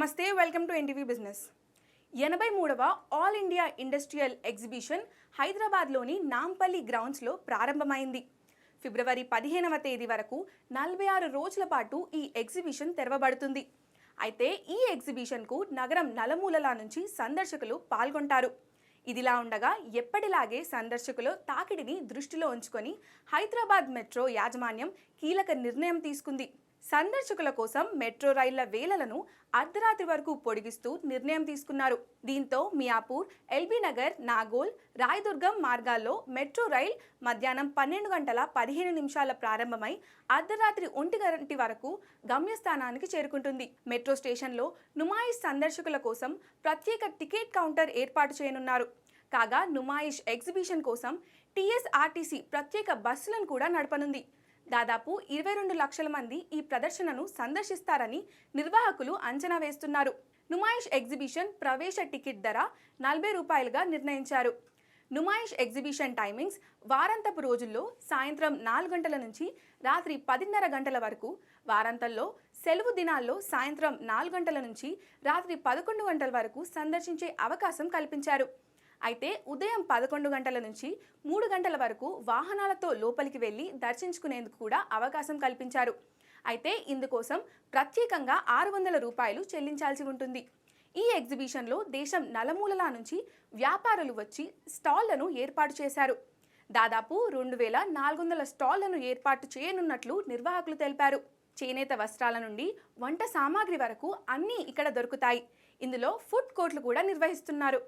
నమస్తే welcome to NTV business. ఎనభై మూడవ ఆల్ ఇండియా ఇండస్ట్రియల్ ఎగ్జిబిషన్ హైదరాబాద్లోని నాంపల్లి గ్రౌండ్స్లో ప్రారంభమైంది. ఫిబ్రవరి పదిహేనవ తేదీ వరకు నలభై ఆరు రోజుల పాటు ఈ ఎగ్జిబిషన్ తెరవబడుతుంది. అయితే ఈ ఎగ్జిబిషన్కు నగరం నలమూలల నుంచి సందర్శకులు పాల్గొంటారు. ఇదిలా ఉండగా ఎప్పటిలాగే సందర్శకుల తాకిడిని దృష్టిలో ఉంచుకొని హైదరాబాద్ మెట్రో యాజమాన్యం కీలక నిర్ణయం తీసుకుంది. సందర్శకుల కోసం మెట్రో రైళ్ళ వేళలను అర్ధరాత్రి వరకు పొడిగిస్తూ నిర్ణయం తీసుకున్నారు. దీంతో మియాపూర్ ఎల్బీ నగర్ నాగోల్ రాయదుర్గం మార్గాల్లో మెట్రో రైల్ మధ్యాహ్నం పన్నెండు గంటల పదిహేను నిమిషాల ప్రారంభమై అర్ధరాత్రి ఒంటి గంటి వరకు గమ్యస్థానానికి చేరుకుంటుంది. మెట్రో స్టేషన్లో నుమాయిష్ సందర్శకుల కోసం ప్రత్యేక టికెట్ కౌంటర్ ఏర్పాటు చేయనున్నారు. కాగా నుమాయిష్ ఎగ్జిబిషన్ కోసం టీఎస్ఆర్టీసీ ప్రత్యేక బస్సులను కూడా నడపనుంది. దాదాపు ఇరవై రెండు లక్షల మంది ఈ ప్రదర్శనను సందర్శిస్తారని నిర్వాహకులు అంచనా వేస్తున్నారు. నుమాయిష్ ఎగ్జిబిషన్ ప్రవేశ టికెట్ ధర నలభై రూపాయలుగా నిర్ణయించారు. నుమాయిష్ ఎగ్జిబిషన్ టైమింగ్స్ వారాంతపు రోజుల్లో సాయంత్రం నాలుగు గంటల నుంచి రాత్రి పదిన్నర గంటల వరకు వారాంతంలో సెలవు దినాల్లో సాయంత్రం నాలుగు గంటల నుంచి రాత్రి పదకొండు గంటల వరకు సందర్శించే అవకాశం కల్పించారు. అయితే ఉదయం పదకొండు గంటల నుంచి మూడు గంటల వరకు వాహనాలతో లోపలికి వెళ్ళి దర్శించుకునేందుకు కూడా అవకాశం కల్పించారు. అయితే ఇందుకోసం ప్రత్యేకంగా ఆరు వందల రూపాయలు చెల్లించాల్సి ఉంటుంది. ఈ ఎగ్జిబిషన్లో దేశం నలమూలల నుంచి వ్యాపారులు వచ్చి స్టాళ్ళను ఏర్పాటు చేశారు. దాదాపు రెండు వేల నాలుగు వందల స్టాళ్ళను ఏర్పాటు చేయనున్నట్లు నిర్వాహకులు తెలిపారు. చేనేత వస్త్రాల నుండి వంట సామాగ్రి వరకు అన్నీ ఇక్కడ దొరుకుతాయి. ఇందులో ఫుడ్ కోర్టులు కూడా నిర్వహిస్తున్నారు.